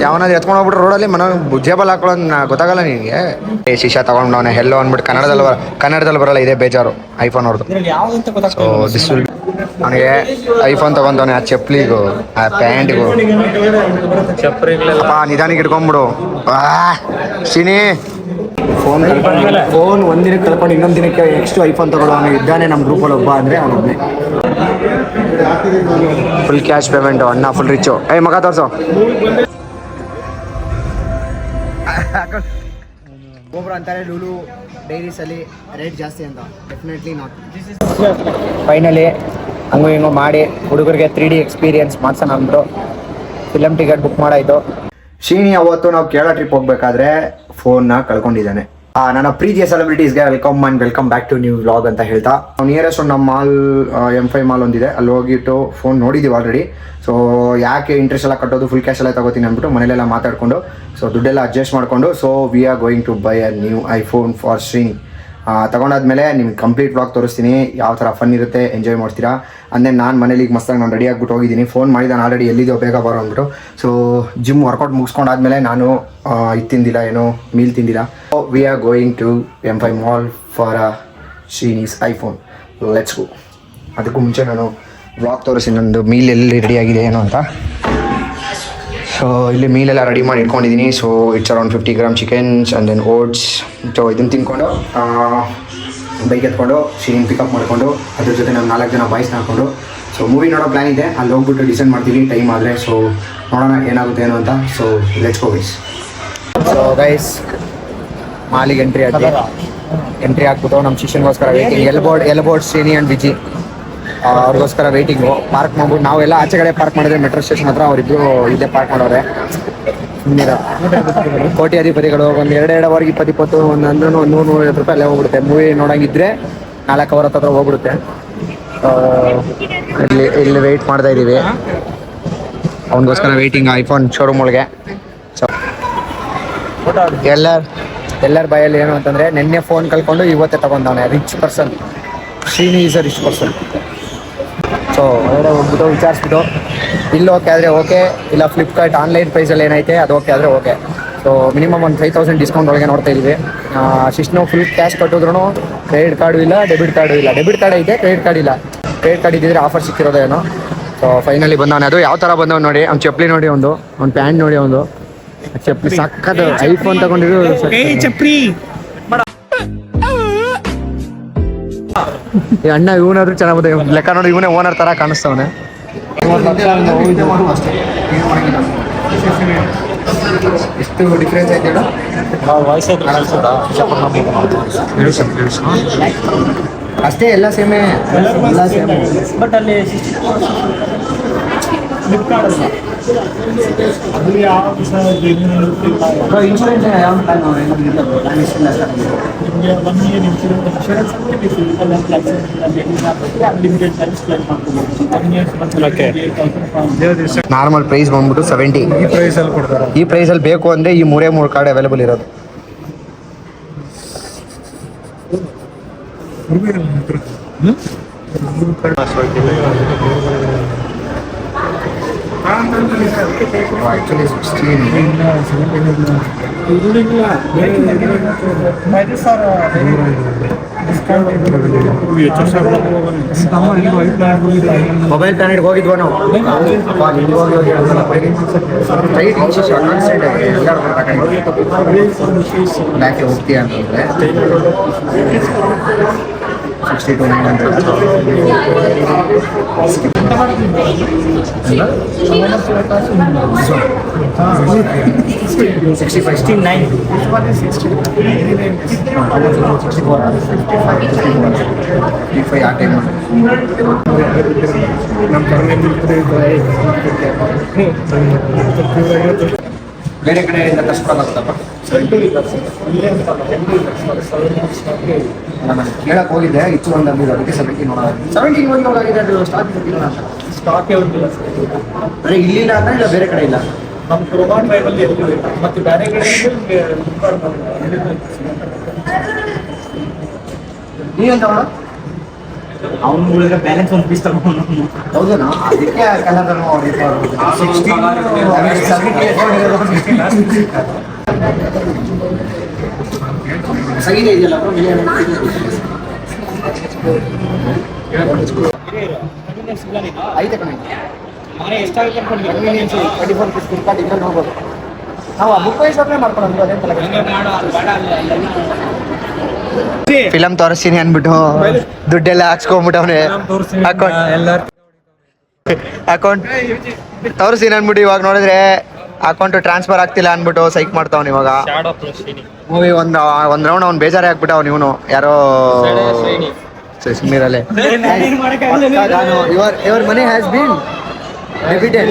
ಯಾವನಾದ್ರು ಎತ್ಕೊಂಡು ಹೋಗ್ಬಿಟ್ರೆ ರೋಡಲ್ಲಿ ಮನ ಜೇಬಲ್ ಹಾಕೊಳ್ಳೋದು ನಾ- ಗೊತ್ತಾಗಲ್ಲ ನಿನಗೆ. ಏ ಶಿಶಾ ತಗೊಂಡವನೆ ಎಲ್ಲೋ ಅಂದ್ಬಿಟ್ಟು ಕನ್ನಡದಲ್ಲಿ ಬರ- ಕನ್ನಡದಲ್ಲಿ ಬರಲ್ಲ ಇದೇ ಬೇಜಾರು ಐಫೋನ್ ಅವ್ರದ್ದು ಸೊ ದಿಸ್ ವಿಲ್ ಅವನಿಗೆ ಐಫೋನ್ ತಗೊಂತವನೆ ಆ ಚಪ್ಪಲಿಗೂ ಆ ಪ್ಯಾಂಟ್ಗು. ಅಪ್ಪ ನಿಧಾನಿಗೆ ಇಟ್ಕೊಂಬಿಡು ಆ ಶಿನಿ ಫೋನ್ ಫೋನ್ ಒಂದಿನ ಕಳ್ಕೊಂಡು ಇನ್ನೊಂದು ದಿನಕ್ಕೆ ನೆಕ್ಸ್ಟ್ ಐಫೋನ್ ತಗೊಳ್ಳೋ ಅವನು ಇದ್ದಾನೆ ನಮ್ಮ ಗ್ರೂಪಲ್ಲಿ ಒಬ್ಬ ಅಂದರೆ ಅವನೊಬ್ಬನೇ ಫುಲ್ ಕ್ಯಾಶ್ ಪೇಮೆಂಟು ಅಣ್ಣ ಫುಲ್ ರಿಚು ಏ ಮಗ ತೋರಿಸು ಒಬ್ರು ಅಂತಾರೆ ಲೂಲು ಡೈರೀಸಲ್ಲಿ ರೇಟ್ ಜಾಸ್ತಿ ಅಂತ. ಡೆಫಿನೆಟ್ಲಿ ನಾಟ್ ಫೈನಲಿ ಹಂಗೂ ಹಿಂಗೂ ಮಾಡಿ ಹುಡುಗರಿಗೆ ತ್ರೀ ಡಿ ಎಕ್ಸ್ಪೀರಿಯನ್ಸ್ ಮಾಡ್ಸೋಣ ಅಂದರು. ಫಿಲಮ್ ಟಿಕೆಟ್ ಬುಕ್ ಮಾಡಾಯಿತು. ಶೀನಿ ಅವತ್ತು ನಾವು ಕೇರಳ ಟ್ರಿಪ್ ಹೋಗ್ಬೇಕಾದ್ರೆ ಫೋನ್ನ ಕಳ್ಕೊಂಡಿದ್ದಾನೆ. ನನ್ನ ಪ್ರೀತಿಯ ಸೆಲೆಬ್ರಿಟೀಸ್ಗೆ welcome and welcome back to new vlog ಅಂತ ಹೇಳ್ತಾ. ನಿಯರೆಸ್ಟ್ ಒಂದು ನಮ್ಮ ಮಾಲ್ ಎಂ ಫೈ ಮಾಲ್ ಒಂದಿದೆ. ಅಲ್ಲಿ ಹೋಗಿಟ್ಟು ಫೋನ್ ನೋಡಿದ್ದೀವಿ ಆಲ್ರೆಡಿ ಸೊ ಯಾಕೆ ಇಂಟ್ರೆಸ್ಟ್ ಎಲ್ಲ ಕಟ್ಟೋದು ಫುಲ್ ಕ್ಯಾಶ್ ಎಲ್ಲ ತಗೋತೀನಿ ಅಂದ್ಬಿಟ್ಟು ಮನೇಲೆಲ್ಲ ಮಾತಾಡಿಕೊಂಡು ಸೊ ದುಡ್ಡೆಲ್ಲ ಅಡ್ಜಸ್ಟ್ ಮಾಡಿಕೊಂಡು so we are going to buy a new iPhone for string ತಗೊಂಡಾದ್ಮೇಲೆ ನಿಮ್ಗೆ ಕಂಪ್ಲೀಟ್ ವ್ಲಾಗ್ ತೋರಿಸ್ತೀನಿ. ಯಾವ ಥರ ಫನ್ ಇರುತ್ತೆ ಎಂಜಾಯ್ ಮಾಡ್ತೀರಾ? ಅಂದೇ ನಾನು ಮನೇಲಿ ಈಗ ಮಸ್ತಾಗಿ ನಾನು ರೆಡಿ ಆಗಿಬಿಟ್ಟು ಹೋಗಿದ್ದೀನಿ. ಫೋನ್ ಮಾಡಿದ ನಾನು ಆಲ್ರೆಡಿ ಎಲ್ಲಿದೆಯೋ ಬೇಗ ಬರೋ ಅಂದ್ಬಿಟ್ಟು. ಸೊ ಜಿಮ್ ವರ್ಕೌಟ್ ಮುಗಿಸ್ಕೊಂಡಾದ್ಮೇಲೆ ನಾನು ಇದು ತಿಂದಿಲ್ಲ, ಏನೋ ಮೀಲ್ ತಿಂದಿಲ್ಲ. We are going to M five mall for a Srini's iPhone let's go ಅದಕ್ಕೂ ಮುಂಚೆ ನಾನು ವ್ಲಾಗ್ ತೋರಿಸಿ ನಂದು ಮೀಲ್ ಎಲ್ಲಿ ರೆಡಿ ಆಗಿದೆ, ಏನೋ ಅಂತ. ಸೊ ಇಲ್ಲಿ ಮೀಲೆಲ್ಲ ರೆಡಿ ಮಾಡಿ ಇಟ್ಕೊಂಡಿದ್ದೀನಿ. So it's around fifty gram chickens and then oats so ಇದನ್ನು ತಿನ್ಕೊಂಡು ಬೈಕ್ ಎತ್ಕೊಂಡು ಶೀನ್ ಪಿಕಪ್ ಮಾಡಿಕೊಂಡು, ಅದ್ರ ಜೊತೆ ನಾವು ನಾಲ್ಕು ಜನ ಬಾಯ್ಸ್ನ ಹಾಕೊಂಡು ಸೊ ಮೂವಿ ನೋಡೋ ಪ್ಲ್ಯಾನ್ ಇದೆ. ಅಲ್ಲಿ ಹೋಗ್ಬಿಟ್ಟು ಡಿಸೈಡ್ ಮಾಡ್ತೀವಿ ಟೈಮ್ ಆದರೆ. ಸೊ ನೋಡೋಣ ಏನಾಗುತ್ತೆ ಏನು ಅಂತ. So let's go guys so guys ಮಾಲಿಗೆ ಎಂಟ್ರಿ ಆಗಿ. ಎಂಟ್ರಿ ಹಾಕ್ಬಿಟ್ಟು ನಮ್ಮ ಶಿಷ್ಯನಿಗೋಸ್ಕರ waiting L board Shreni and Viji. ಅವ್ರಿಗೋಸ್ಕರ ವೇಟಿಂಗು ಪಾರ್ಕ್ ಮಾಡ್ಬಿಟ್ಟು ನಾವೆಲ್ಲ ಆಚೆ ಕಡೆ ಪಾರ್ಕ್ ಮಾಡಿದ್ರೆ ಮೆಟ್ರೋ ಸ್ಟೇಷನ್ ಹತ್ರ ಅವರಿಬ್ರು ಇಲ್ಲೇ ಪಾರ್ಕ್ ಮಾಡೋರೆ. ಕೋಟಿ ಅಧಿಪತಿಗಳು, ಒಂದು ಎರಡು ಎರಡು ಅವರ್ಗೆ ಇಪ್ಪತ್ತು ಇಪ್ಪತ್ತು ಒಂದು ಅಂದ್ರೆ ಒಂದು ನೂರು ರೂಪಾಯಿ ಅಲ್ಲೇ ಹೋಗ್ಬಿಡುತ್ತೆ. ಮೂವಿ ನೋಡಂಗಿದ್ರೆ ನಾಲ್ಕು ಅವರ್ ಹತ್ರ ಹೋಗ್ಬಿಡುತ್ತೆ. ಇಲ್ಲಿ ಇಲ್ಲಿ ವೆಯ್ಟ್ ಮಾಡ್ತಾ ಇದ್ದೀವಿ. ಅವನಿಗೋಸ್ಕರ ವೆಯ್ಟಿಂಗ್ ಐಫೋನ್ ಶೋರೂಮ್ ಒಳಗೆ. ಎಲ್ಲರ ಎಲ್ಲರ ಬಾಯಲ್ಲಿ ಏನು ಅಂತಂದ್ರೆ, ನಿನ್ನೆ ಫೋನ್ ಕಳ್ಕೊಂಡು ಇವತ್ತೇ ತಗೊಂಡವನೆ rich person Srini is a rich person so ಹೊರಗಡೆ ಹೋಗ್ಬಿಟ್ಟು ವಿಚಾರಿಸ್ಬಿಟ್ಟು, ಇಲ್ಲಿ ಓಕೆ ಆದರೆ ಓಕೆ ಇಲ್ಲ ಫ್ಲಿಪ್ಕಾರ್ಟ್ ಆನ್ಲೈನ್ ಪ್ರೈಸಲ್ಲಿ ಏನೈತೆ, ಅದು ಓಕೆ ಆದರೆ ಓಕೆ ಸೊ ಮಿನಿಮಮ್ ಒಂದು ಫೈವ್ ತೌಸಂಡ್ ಡಿಸ್ಕೌಂಟ್ ಒಳಗೆ ನೋಡ್ತಾ ಇದ್ದೀವಿ ಶಿಶ್ನು ಫುಲ್ ಕ್ಯಾಶ್ ಕಟ್ಟಿದ್ರು ಕ್ರೆಡಿಟ್ ಕಾರ್ಡು ಇಲ್ಲ ಡೆಬಿಟ್ ಕಾರ್ಡು ಇಲ್ಲ. ಡೆಬಿಟ್ ಕಾರ್ಡ್ ಐತೆ ಕ್ರೆಡಿಟ್ ಕಾರ್ಡ್ ಇಲ್ಲ. ಕ್ರೆಡಿಟ್ ಕಾರ್ಡ್ ಇದ್ದಿದ್ರೆ ಆಫರ್ ಸಿಕ್ಕಿರೋದೇನೋ ಸೊ ಫೈನಲಿ ಬಂದವನೆ. ಅದು ಯಾವ ಥರ ಬಂದವ್ ನೋಡಿ ಅವ್ನು ಚಪ್ಪಲಿ ನೋಡಿ ಒಂದು ಅವ್ನು ಪ್ಯಾಂಟ್ ನೋಡಿ ಒಂದು. ಚಪ್ಪಲಿ ಸಕ್ಕದು ಐಫೋನ್ ತಗೊಂಡಿದ್ರು ಚಪ್ರಿ ಈ ಅಣ್ಣ ಇವನಾದ್ರು ಚೆನ್ನಾಗ್ ಬಂದ ಲೆಕ್ಕ ನೋಡಿ ಇವನೇ ಓನರ್ ತರ ಕಾಣಿಸ್ತವನೆ. ಎಷ್ಟು ಡಿಫ್ರೆನ್ಸ್ ಐತೆ ಅಷ್ಟೇ ಎಲ್ಲ ಸೇಮೇ ಎಲ್ಲ ಸೇಮ್ ಬಟ್ ಅಲ್ಲಿ. ಫ್ಲಿಪ್ಕಾರ್ಟ್ ಅಲ್ಲ ಅಲ್ಲಿ ಯಾವ ಇನ್ಶೂರೆನ್ಸ್ ಯಾವ ಪ್ಲಾನ್ ನಿಮಗೆ ಒನ್ ಇಯರ್ ಇನ್ಶೂರೆನ್ಸ್ ಇನ್ಶೂರೆನ್ಸ್ ಅಂದರೆ ನೀವು ಫ್ಲೆಕ್ಸಿಬಲ್ ಅನ್ಲಿಮಿಟೆಡ್ ಸರ್ವಿಸ್ ಕ್ಲೈಮ್ ಮಾಡ್ಕೋಬೋದು ಒನ್ ಇಯರ್ಸ್ ನಾರ್ಮಲ್ ಪ್ರೈಸ್ ಬಂದ್ಬಿಟ್ಟು ಸೆವೆಂಟಿ ಈ ಪ್ರೈಸಲ್ಲಿ ಕೊಡ್ತಾರೆ ಈ ಪ್ರೈಸಲ್ಲಿ ಬೇಕು ಅಂದರೆ ಈ ಮೂರೇ ಮೂರು ಕಾರ್ಡ್ ಅವೈಲೇಬಲ್ ಇರೋದು ಆ್ಯಕ್ಚುಲಿ ಸಿಕ್ಸ್ಟೀನ್ ಮೊಬೈಲ್ ಪ್ಲಾನೆಟ್ಗೆ ಹೋಗಿದ್ವ ನಾವು ಟೈಟ್ ಇಂಚಸ್ ಬ್ಯಾಕೆ ಹೋಗ್ತೀಯ ಅಂತಂದರೆ sixty two nine hundred sixty five sixty nine sixty four sixty five ಆ ಟೈಮ್ ಬೇರೆ ಕಡೆಯಿಂದ ತರಿಸ್ಕೊಳಕ್ಕಾಗತ್ತಪ್ಪ ನಾನು ಕೇಳಕ್ಕೆ ಹೋಗಿದ್ದೆ ಇತ್ತು ಒಂದು ಅಂದಿದ್ದು ಅದಕ್ಕೆ ಸೆವೆಂಟೀನ್ ನೋಡೋಣ ಸೆವೆಂಟೀನ್ ಒಂದು ಅದು ಸ್ಟಾಕ್ ಇಲ್ಲ ಅಂತ. ಸ್ಟಾಕ್ ಯಾವ್ದಿಲ್ಲ ಅಂದರೆ ಇಲ್ಲಿಲ್ಲ ಅಂದ್ರೆ ಇಲ್ಲ ಬೇರೆ ಕಡೆ ಇಲ್ಲ? ನಮ್ಮ ಎಲ್ಲಿ ಮತ್ತೆ ಬೇರೆ ಕಡೆ ತಗೊಳ್ಳೋ ಅವ್ನು ಉಳಿದ್ರೆ ಬ್ಯಾಲೆನ್ಸ್ ಒಂದು ಪೀಸ್ ತಗೊಂಡು ಹೌದಾ ಅದಕ್ಕೆ ಕಲರ್ ಸಂಗೀತ ಇದೆಯಲ್ಲ ಐತೆ ಕಣ ಮನೆ ಎಷ್ಟಾಗುತ್ತೆ convenience twenty four piece Flipkart ಇದ್ರಲ್ಲಿ ನೋಡ್ಬೋದು ನಾವು ಬುಕ್ ವೈಸ್ ಅವ್ರನ್ನೇ ಮಾಡ್ಕೊಳ್ಳೋದು ಅದೇ ಹಂಗೆ ಬೇಡ ಅಲ್ಲ ಫಿಲಮ್ ತೋರಿಸ್ತೀನಿ ಅನ್ಬಿಟ್ಟು ದುಡ್ಡೆಲ್ಲ ಹಾಕ್ಸ್ಕೊಂಡ್ಬಿಟ್ಟವ್ನೆ ಅಕೌಂಟ್ ಅಕೌಂಟ್ ತೋರಿಸ್ತೀನಿ ಅನ್ಬಿಟ್ಟು ಇವಾಗ ನೋಡಿದ್ರೆ ಅಕೌಂಟ್ ಟ್ರಾನ್ಸ್ಫರ್ ಆಗ್ತಿಲ್ಲ ಅನ್ಬಿಟ್ಟು ಸೈಕ್ ಮಾಡ್ತಾವ್ನ ಇವಾಗ. ಮೂವಿ ಒಂದ್ ಒಂದ್ ರೌಂಡ್ ಅವ್ನು ಬೇಜಾರೇ ಆಗ್ಬಿಟ್ಟ ಅವ್ನು ಇವನು. ಯಾರೋ ಸುಮ್ಮೀರಲ್ಲೇ your your money has been debited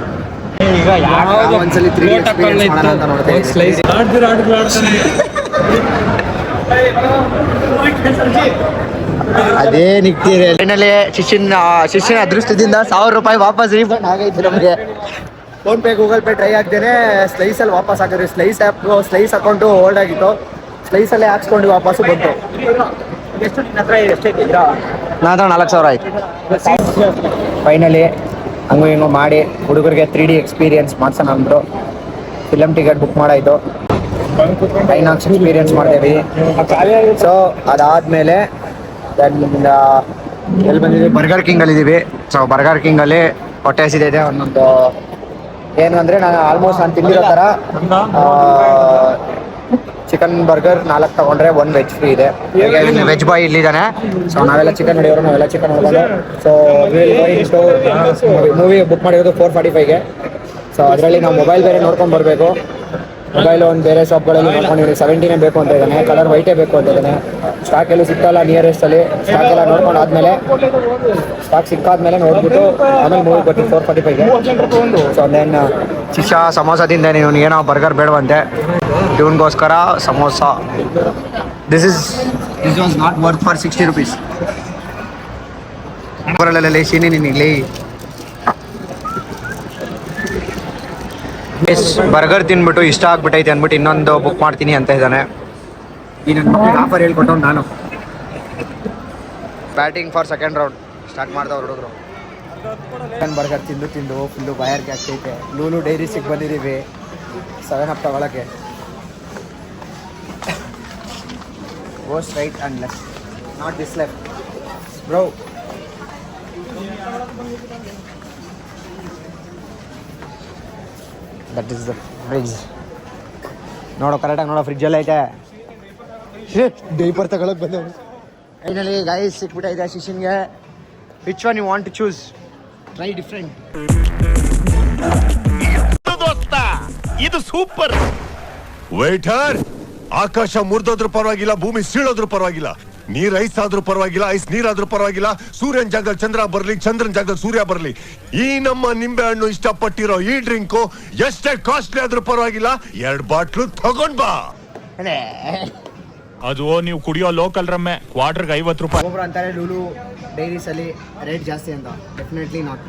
ಈಗ ಒಂದ್ಸಲಿ 3D experience ಮಾಡೋಣ ಅಂತ ನೋಡ್ತಾ ಇದ್ದೀವಿ. ಆಡ್ದಿರ ಆಡ್ದಿರ ಆಡ್ತಾನೆ ಅದೇ ನಿಲ್ಲಿ ಫೈನಲಿ ಶಿಷ್ಯನ ಶಿಷ್ಯನ ಅದೃಷ್ಟದಿಂದ ಸಾವಿರ ರೂಪಾಯಿ ವಾಪಸ್ ರೀಫಂಡ್ ಆಗೈತೆ ನಮಗೆ. Phone pay Google Pay try ಆಗ್ದೇನೆ ಸ್ಲೈಸ್ ಅಲ್ಲಿ ವಾಪಸ್ ಹಾಕಿದ್ರಿ Slice app Slice account hold ಆಗಿತ್ತು. ಸ್ಲೈಸ್ ಅಲ್ಲೇ ಹಾಕ್ಸ್ಕೊಂಡು ವಾಪಸ್ ಬಂತು. ಎಷ್ಟು ಹತ್ರ ಎಷ್ಟೈತೆ ನಾನು ನಾಲ್ಕು ಸಾವಿರ ಆಯ್ತು. ಫೈನಲಿ ಹಂಗೂ ಹಿಂಗು ಮಾಡಿ ಹುಡುಗರಿಗೆ ತ್ರೀ ಡಿ ಎಕ್ಸ್ಪೀರಿಯನ್ಸ್ ಮಾಡ್ಸೋಣ ಅಂದರು. ಫಿಲಮ್ ಟಿಕೆಟ್ ಬುಕ್ ಮಾಡಾಯಿತು. ಐನಾಕ್ಸ್ ಎಕ್ಸ್ಪೀರಿಯನ್ಸ್ ಮಾಡ್ತೇವೆ ಸೊ ಅದಾದಮೇಲೆ ಎಲ್ಲಿ ಬಂದಿದ್ದೀವಿ ಬರ್ಗರ್ ಕಿಂಗಲ್ಲಿ ಇದ್ದೀವಿ ಸೊ ಬರ್ಗರ್ ಕಿಂಗಲ್ಲಿ ಹೊಟ್ಟೆ ಹಸಿದೈತೆ ಒಂದೊಂದು, ಏನು ಅಂದರೆ ನಾನು ಆಲ್ಮೋಸ್ಟ್ ನಾನು ತಿಂದಿರೋ ಥರ ಚಿಕನ್ ಬರ್ಗರ್ ನಾಲ್ಕು ತಗೊಂಡ್ರೆ ಒನ್ ವೆಜ್ ಫ್ರೀ ಇದೆ. ವೆಜ್ ಬಾಯ್ ಇಲ್ಲಿದ್ದಾನೆ? ಸೊ ನಾವೆಲ್ಲ ಚಿಕನ್ ಹೊಡಿಯೋರು ನಾವೆಲ್ಲ ಚಿಕನ್ ಹೊಡೋದು ಸೊ ಮೂವಿ ಬುಕ್ ಮಾಡಿರೋದು ಫೋರ್ ಫಾರ್ಟಿ ಫೈವ್ಗೆ ಸೊ ಅದರಲ್ಲಿ ನಾವು ಮೊಬೈಲ್ ಬೇರೆ ನೋಡ್ಕೊಂಡು ಬರಬೇಕು. ಮೊಬೈಲ್ ಒಂದು ಬೇರೆ ಶಾಪ್ಗಳಲ್ಲಿ ನೋಡ್ಕೊಂಡಿದ್ದೀನಿ. ಸೆವೆಂಟಿನೇ ಬೇಕು ಅಂತ ಇದ್ದಾನೆ. ಕಲರ್ ವೈಟೇ ಬೇಕು ಅಂತ ಇದ್ದಾನೆ. ಸ್ಟಾಕ್ ಎಲ್ಲೂ ಸಿಕ್ಕಲ್ಲ ನಿಯರೆಸ್ಟ್ ಅಲ್ಲಿ. ಸ್ಟಾಕ್ ಎಲ್ಲ ನೋಡ್ಕೊಂಡು ಆದ್ಮೇಲೆ ಸ್ಟಾಕ್ ಸಿಕ್ಕಾದ್ಮೇಲೆ ನೋಡ್ಬಿಟ್ಟು ಆಮೇಲೆ ಮೂವಿ ಬರ್ತೀವಿ ಫೋರ್ ಫಾರ್ಟಿ ಫೈವ್ಗೆ ಸೊ ದೆನ್ ಶಿಶಾ ಸಮೋಸದಿಂದ ನೀವು ಏನೋ ಬರ್ಗರ್ ಬೇಡವಂತೆ. ಇವನಿಗೋಸ್ಕರ samosa. This is this was not worth for sixty rupees ಬರಲ್ಲ ಶೀನಿ ನಿನಗೆ ಎಸ್ ಬರ್ಗರ್ ತಿನ್ಬಿಟ್ಟು ಇಷ್ಟ ಆಗ್ಬಿಟ್ಟೈತೆ ಅಂದ್ಬಿಟ್ಟು ಇನ್ನೊಂದು ಬುಕ್ ಮಾಡ್ತೀನಿ ಅಂತ ಇದ್ದಾನೆ. ಈ ನನ್ನ ಮಕ್ಕಳಿಗೆ ಆಫರ್ ಹೇಳ್ಕೊಟ್ಟು ನಾನು. Batting for second round start ಮಾಡ್ದವ್ರು ಹುಡುಗರು. ಚಿಕನ್ ಬರ್ಗರ್ ತಿಂದು ತಿಂದು ಫುಲ್ಲು ಬಾಯಾರಿಗೆ ಆಗ್ತೈತೆ ಲೂಲು ಡೈರಿ ಸಿಗ್ ಬಂದಿದ್ದೀವಿ ಸೆವೆನ್ ಅಪ್ ತಗೊಳಕ್ಕೆ. Goes right and left not this left bro that is the fridge ನೋಡೋ ಕರೆಕ್ಟಾಗಿ ನೋಡೋ ಫ್ರಿಜ್ಜಲ್ಲಿ ಐತೆ. ಡೈಪರ್ ತಗೊಳಕ್ ಬಂದವು ಫೈನಲಿ ಗೈಸ್ ಸಿಕ್ಬಿಟ್ಟೈತೆ ಶಿಶಿನ್ಗೆ. Which one you want to choose try different ದೋಸ್ತ ಇದು ಸೂಪರ್. ವೈಟರ್ ಆಕಾಶ ಮುರಿದೋದ್ರೂ ಪರವಾಗಿಲ್ಲ ಭೂಮಿ ಸೀಳೋದ್ರೂ ಪರವಾಗಿಲ್ಲ. ನೀರ್ ಐಸ್ ಆದ್ರೂ ಪರವಾಗಿಲ್ಲ ಐಸ್ ನೀರಾದ್ರೂ ಪರವಾಗಿಲ್ಲ. ಸೂರ್ಯನ ಜಾಗದಲ್ಲಿ ಚಂದ್ರ ಬರ್ಲಿ ಚಂದ್ರನ ಜಾಗದಲ್ಲಿ ಸೂರ್ಯ ಬರ್ಲಿ. ಈ ನಮ್ಮ ನಿಂಬೆ ಹಣ್ಣು ಇಷ್ಟಪಟ್ಟಿರೋ ಈ ಡ್ರಿಂಕು ಎಷ್ಟೇ ಕಾಸ್ಟ್ಲಿ ಆದ್ರೂ ಪರವಾಗಿಲ್ಲ ಎರಡ್ ಬಾಟ್ಲು ತಗೊಂಡ್ ಬಾ. ಅದು. ನೀವು ಕುಡಿಯೋ ಲೋಕಲ್ ರಮ್ಮೆ ಕ್ವಾರ್ಟರ್ಗೆ ಐವತ್ತು ರೂಪಾಯಿ. ಒಬ್ಬರು ಅಂತಾರೆ ಲೂಲು ಡೈರೀಸ್ ಅಲ್ಲಿ ರೇಟ್ ಜಾಸ್ತಿ ಅಂತ. ಡೆಫಿನೆಟ್ಲಿ ನಾಟ್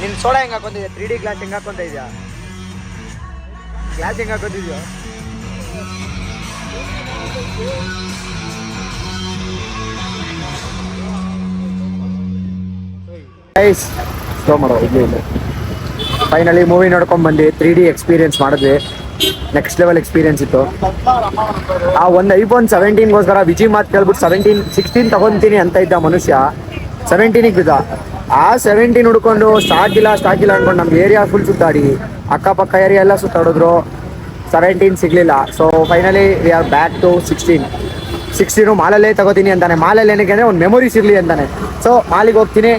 ನಿನ್ ಸೋಳ ಹೆಂಗ್ ಹಾಕೊಂತಿದ್ಯಾ ತ್ರೀ ಡಿ ಗ್ಲಾಸ್ ಹೆಂಗ್ ಹಾಕೊಂತ ಗ್ಲಾಸ್ ಹೆಂಗ್ ಹಾಕೊಂತಿದ್ಯಾ ಫೈನಲಿ ಮೂವಿ ನೋಡ್ಕೊಂಡ್ ಬಂದು ತ್ರೀ ಡಿ ಎಕ್ಸ್ಪೀರಿಯನ್ಸ್ ಮಾಡಿದ್ವಿ. ನೆಕ್ಸ್ಟ್ ಲೆವೆಲ್ ಎಕ್ಸ್ಪೀರಿಯನ್ಸ್ ಇತ್ತು. ಆ ಒಂದು ಐಫೋನ್ ಸೆವೆಂಟೀನ್ಗೋಸ್ಕರ ವಿಜಿ ಮಾತು ಕೇಳ್ಬಿಟ್ಟು ಸೆವೆಂಟೀನ್ ಸಿಕ್ಸ್ಟೀನ್ ತಗೊಂತೀನಿ ಅಂತ ಇದ್ದ ಮನುಷ್ಯ. ಸೆವೆಂಟೀನಿಗೆ ಬಿದ್ದ? ಆ ಸೆವೆಂಟೀನ್ ಹುಡ್ಕೊಂಡು ಸ್ಟಾಕ್ ಇಲ್ಲ ಸ್ಟಾಕ್ ಇಲ್ಲ ಅನ್ಕೊಂಡು ನಮ್ಮ ಏರಿಯಾ ಫುಲ್ ಸುತ್ತಾಡಿ. ಅಕ್ಕಪಕ್ಕ ಏರಿಯಾ ಎಲ್ಲ ಸುತ್ತಾಡಿದ್ರು. ಸೆವೆಂಟೀನ್ ಸಿಗ್ಲಿಲ್ಲ. So finally we are back to sixteen sixteen ಮಾಲಲ್ಲೇ ತಗೋತೀನಿ ಅಂತಾನೆ. ಮಾಲಲ್ಲಿ ಏನಕ್ಕೆ ಅಂದರೆ ಒಂದು ಮೆಮೊರೀಸ್ ಇರಲಿ ಅಂತಾನೆ. ಸೊ ಮಾಲಿಗೆ ಹೋಗ್ತೀನಿ.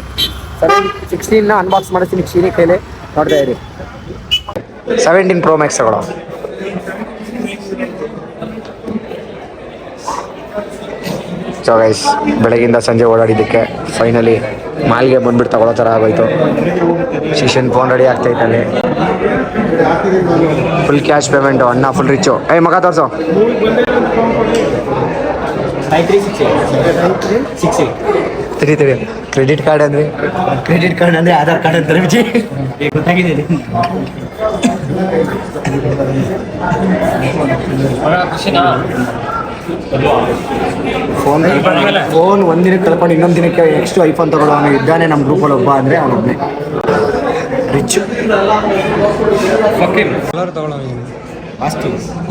ಸೆವೆನ್ ಸಿಕ್ಸ್ಟೀನ್ನ ಅನ್ಬಾಕ್ಸ್ ಮಾಡಿಸ್ತೀನಿ. ಕ್ಷೀನಿ ಕೈಲಿ ನೋಡ್ತಾ ಇರಿ. ಸೆವೆಂಟೀನ್ ಪ್ರೊ ಮ್ಯಾಕ್ಸ್ ತಗೊಳ್ಳೋ ಸೊ ಗೈಸ್ ಬೆಳಗಿಂದ ಸಂಜೆ ಓಡಾಡಿದ್ದಕ್ಕೆ ಫೈನಲಿ ಮಾಲ್ಗೆ ಬಂದ್ಬಿಟ್ಟು ತಗೊಳ್ಳೋ ಥರ ಆಗೋಯ್ತು. ಶಿಶನ್ ಫೋನ್ ರೆಡಿ ಆಗ್ತೈತೆ ಅಲ್ಲಿ. ಫುಲ್ ಕ್ಯಾಶ್ ಪೇಮೆಂಟು ಅಣ್ಣ ಫುಲ್ ರಿಚ್ಚು ಏಯ್ ಮಗ ತೋರಿಸು. ತಿಳಿ ತಿಳಿ ಕ್ರೆಡಿಟ್ ಕಾರ್ಡ್ ಅಂದ್ರೆ? ಕ್ರೆಡಿಟ್ ಕಾರ್ಡ್ ಅಂದ್ರೆ ಆಧಾರ್ ಕಾರ್ಡ್ ಅಂತಾರೆ ರವಿಜಿ. ಗೊತ್ತಾಗಿದೆ ಫೋನ್ ಫೋನ್ ಒಂದಿನ ಕಳ್ಕೊಂಡು ಇನ್ನೊಂದು ದಿನಕ್ಕೆ ನೆಕ್ಸ್ಟ್ ಐಫೋನ್ ತಗೊಳ್ಳೋ ಅವನು ಇದ್ದಾನೆ ನಮ್ಮ ಗ್ರೂಪಲ್ಲಿ ಒಬ್ಬ ಅಂದರೆ ಅವನೊಬ್ಬನೇ ರಿಚ್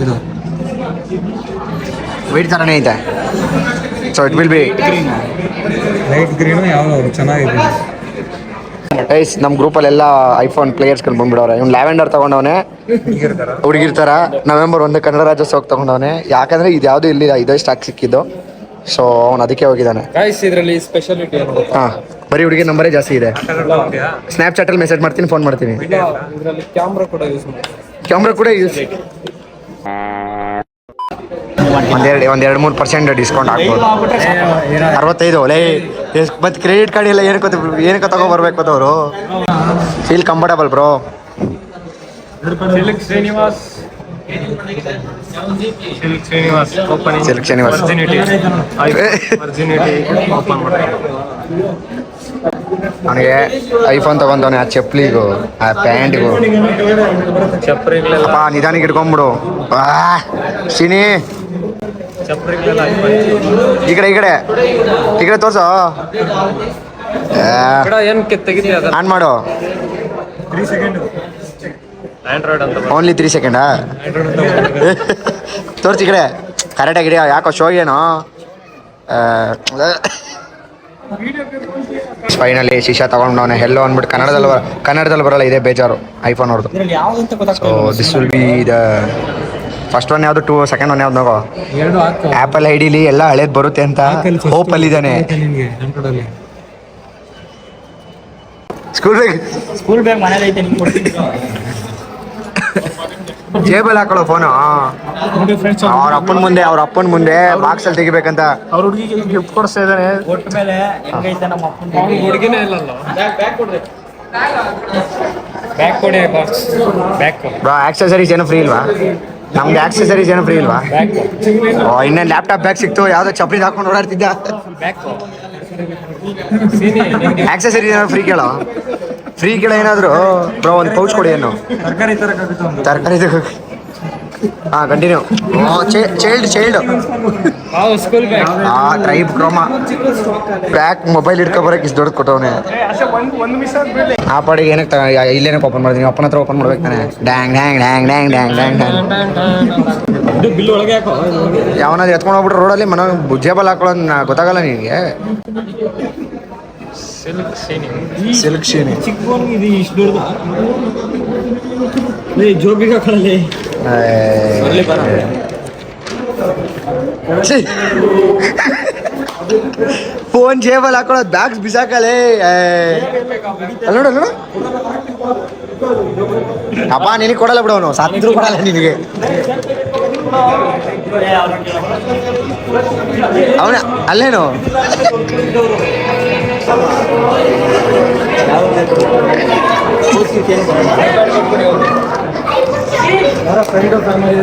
ಇದು. ವೆಯ್ಟ್ ಥರನೇ ಐತೆ. So it will be light green ಯಾವ್ದು ಚೆನ್ನಾಗಿದೆ. ಐಸ್ ನಮ್ಮ ಗ್ರೂಪಲ್ಲೆಲ್ಲ ಐಫೋನ್ ಪ್ಲೇಯರ್ಸ್ಗಳು ಬಂದ್ಬಿಡವ್ರೆ. ಇವ್ನು ಲ್ಯಾವೆಂಡರ್ ತಗೊಂಡವನೆ. ಹುಡುಗಿರ್ತಾರ. ನವೆಂಬರ್ ಒಂದು ಕನ್ನಡ ರಾಜ್ಯೋತ್ಸವ ತಗೊಂಡವನೆ. ಯಾಕಂದ್ರೆ ಇದು ಯಾವ್ದು ಇಲ್ಲಿ ಇದೇ ಸ್ಟಾಕ್ ಸಿಕ್ಕಿದ್ದು. ಸೊ ಅವ್ನು ಅದಕ್ಕೆ ಹೋಗಿದ್ದಾನೆ. ಇದರಲ್ಲಿ ಸ್ಪೆಷಾಲಿಟಿ ಹಾಂ ಬರೀ ಹುಡುಗಿ ನಂಬರೇ ಜಾಸ್ತಿ ಇದೆ. ಸ್ನ್ಯಾಪ್ಚಾಟಲ್ಲಿ ಮೆಸೇಜ್ ಮಾಡ್ತೀನಿ ಫೋನ್ ಮಾಡ್ತೀನಿ. ಕ್ಯಾಮ್ರಾ ಕೂಡ ಯೂಸ್ ಕ್ಯಾಮ್ರಾ ಕೂಡ ಯೂಸ್ ಒಂದೆರಡು ಒಂದೆರಡು ಮೂರು ಪರ್ಸೆಂಟ್ ಡಿಸ್ಕೌಂಟ್ ಆಗ್ಬೋದು. ಅರವತ್ತೈದು ಲೇ ಮತ್ತು ಕ್ರೆಡಿಟ್ ಕಾರ್ಡ್ ಎಲ್ಲ ಏನಕ್ಕೆ ಏನಕ್ಕೆ ತಗೊಬರ್ಬೇಕು ಅದವರು ಅವರು? Feel comfortable bro silk Srinivas. Silk Srinivas opening silk Srinivas. ಅವನಿಗೆ ಐಫೋನ್ ತಗೊಂಡವನೆ ಆ ಚಪ್ಪಲಿಗೂ ಆ ಪ್ಯಾಂಟ್ಗೂ. ಚಪ್ಪಲಿ ಅಪ್ಪ ನಿಧಾನಿಗೆ ಇಟ್ಕೊಂಬಿಡು. ಆ ಶಿನಿ. ಈ ಕಡೆ ಈ ಕಡೆ. ಈ ಕಡೆ ತೋರ್ಸ. ಆನ್ ಮಾಡು. ಆಂಡ್ರಾಯ್ಡ್ ಅಂತ ಓನ್ಲಿ ತ್ರೀ ಸೆಕೆಂಡಾ ತೋರ್ಸಿ ಈ ಕಡೆ. ಕರೆಕ್ಟಾಗಿ ಆಗಿ ಯಾಕೋ ಶೋ ಏನೋ? ಫೈನಲಿ ಶಿಶಾ ತಗೊಂಡವನೆ ಎಲ್ಲೋ ಅಂದ್ಬಿಟ್ಟು ಕನ್ನಡದಲ್ಲಿ ಬರ ಕನ್ನಡದಲ್ಲಿ ಬರಲ್ಲ ಇದೇ ಬೇಜಾರು ಐಫೋನ್ ಅವ್ರದ್ದು so this will be the first one ಯಾವ್ದು ಟೂ ಸೆಕೆಂಡ್ ಒನ್ ಯಾವ್ದು ನೋಗೋ ಎರಡು ಹಾಕು ಆ್ಯಪಲ್ ಐ ಡಿಲಿ ಎಲ್ಲ ಹಳೇದ್ ಬರುತ್ತೆ ಅಂತ ಹೋಪಲ್ಲಿ ಇದ್ದಾನೆ ನಿನ್ಗೆ ಆಂಡ್ರಾಯ್ಡಲ್ಲಿ ಸ್ಕೂಲ್ ಬ್ಯಾಗ್ ಸ್ಕೂಲ್ ಬ್ಯಾಗ್ ಮನೇಲಿ ಐತೆ ನಿಮ್ಗೆ ಕೊಡ್ತೀನಿ. ಜೇಬಲ್ಲಿ ಹಾಕೊಳ್ಳೋ ಫೋನು ಅವ್ರ. ಅಪ್ಪನ ಮುಂದೆ ಅವ್ರ ಅಪ್ಪನ ಮುಂದೆ ಬಾಕ್ಸಲ್ಲಿ ತೆಗಿಬೇಕಂತ. ಅವ್ರ ಹುಡುಗಿಗೆ ಗಿಫ್ಟ್ ಕೊಡಿಸ್ತಾ ಇದ್ದಾನೆ. ಒಟ್ಟ ಮೇಲೆ ಹೆಂಗೈತೆ ನಮ್ಮ ಅಪ್ಪನ ಹುಡುಗಿನೇ ಇಲ್ಲಲ್ಲ? ಬ್ಯಾಗ್ ಕೊಡ್ರಿ. ಬ್ಯಾಗ್ ಕೊಡಿ ಬಾಕ್ಸ್ ಬ್ಯಾಗ್ ಕೊಡಿ. ಬ್ರೋ ಆಕ್ಸೆಸರೀಸ್ ಏನು ಫ್ರೀ ಇಲ್ವಾ? ನಮ್ಗೆ ಆಕ್ಸೆಸರೀಸ್ ಏನು ಫ್ರೀ ಇಲ್ವಾ? ಇನ್ನೇನು ಲ್ಯಾಪ್ಟಾಪ್ ಬ್ಯಾಗ್ ಸಿಕ್ತು ಯಾವುದೋ ಚಪ್ಪಲಿ ಹಾಕೊಂಡು ಓಡಾಡ್ತಿದ್ದ ಆಕ್ಸೆಸರೀಸ್ ಏನಾದ್ರು ಫ್ರೀ ಕೇಳೋ? ಫ್ರೀ ಕೇಳ ಏನಾದ್ರು? ಬ್ರೋ ಒಂದು ಪೌಚ್ ಕೊಡಿ ಏನು? ತರಕಾರಿ ತರಕಾರಿ. ಹಾಂ ಕಂಟಿನ್ಯೂ ಓ ಚೈಲ್ಡ್ ಚೈಲ್ಡ್ ಆ ಸ್ಕೂಲ್ ಬ್ಯಾಗ್ ಆ ಟ್ರೈಬ್ ಕ್ರೋಮಾ ಬ್ಯಾಕ್ ಮೊಬೈಲ್ ಇಟ್ಕೊ ಬರೋಕ್ಕೆ ಇಷ್ಟು ದೊಡ್ಡ ಕೊಟ್ಟವನೆ. ಆ ಪಾಡಿಗೆ ಏನಕ್ಕೆ ಇಲ್ಲೇನಕ್ಕೆ ಓಪನ್ ಮಾಡ್ತೀನಿ ಅಪ್ಪನ ಹತ್ರ ಓಪನ್ ಮಾಡ್ಬೇಕು ತಾನೆ. ಡ್ಯಾಂಗ್ ಡ್ಯಾಂಗ್ ಡ್ಯಾಂಗ್ ಡ್ಯಾಂಗ್ ಡ್ಯಾಂಗ್ ಡ್ಯಾಂಗ್ ಡ್ಯಾಂಗ್. ಯಾವನಾದ್ರು ಎತ್ಕೊಂಡು ಹೋಗ್ಬಿಟ್ರೆ ರೋಡಲ್ಲಿ ಮನ ಜೇಬಲ್ ಹಾಕೊಳ್ಳೋದು ಗೊತ್ತಾಗಲ್ಲ ನಿನಗೆ. ಸಿಲ್ಕ್ ಸೀನಿ ಸಿಲ್ಕ್ ಶೀನಿ ಚಿಕ್ಕ ಇದು ಇಷ್ಟು ದೊಡ್ಡದು. ಜೋಬಿಗೆ ಹಾಕೊಳ್ಳಲಿ ಫೋನ್ ಜೇಬಲ್ ಹಾಕೊಳ್ಳೋದು ಬ್ಯಾಗ್ಸ್ ಬಿಸಾಕಲೇ. ನೋಡು ನೋಡು. ಅಪ್ಪ ನಿನಗೆ ಕೊಡಲ್ಲ ಬಿಡು ಅವನು. ಸತ್ರು ಕೊಡಲ್ಲ ನಿನಗೆ. ಅವನ ಅಲ್ಲೇನು? ಯಾರೋ ಫ್ರೆಂಡು ಫ್ಯಾಮಿಲಿ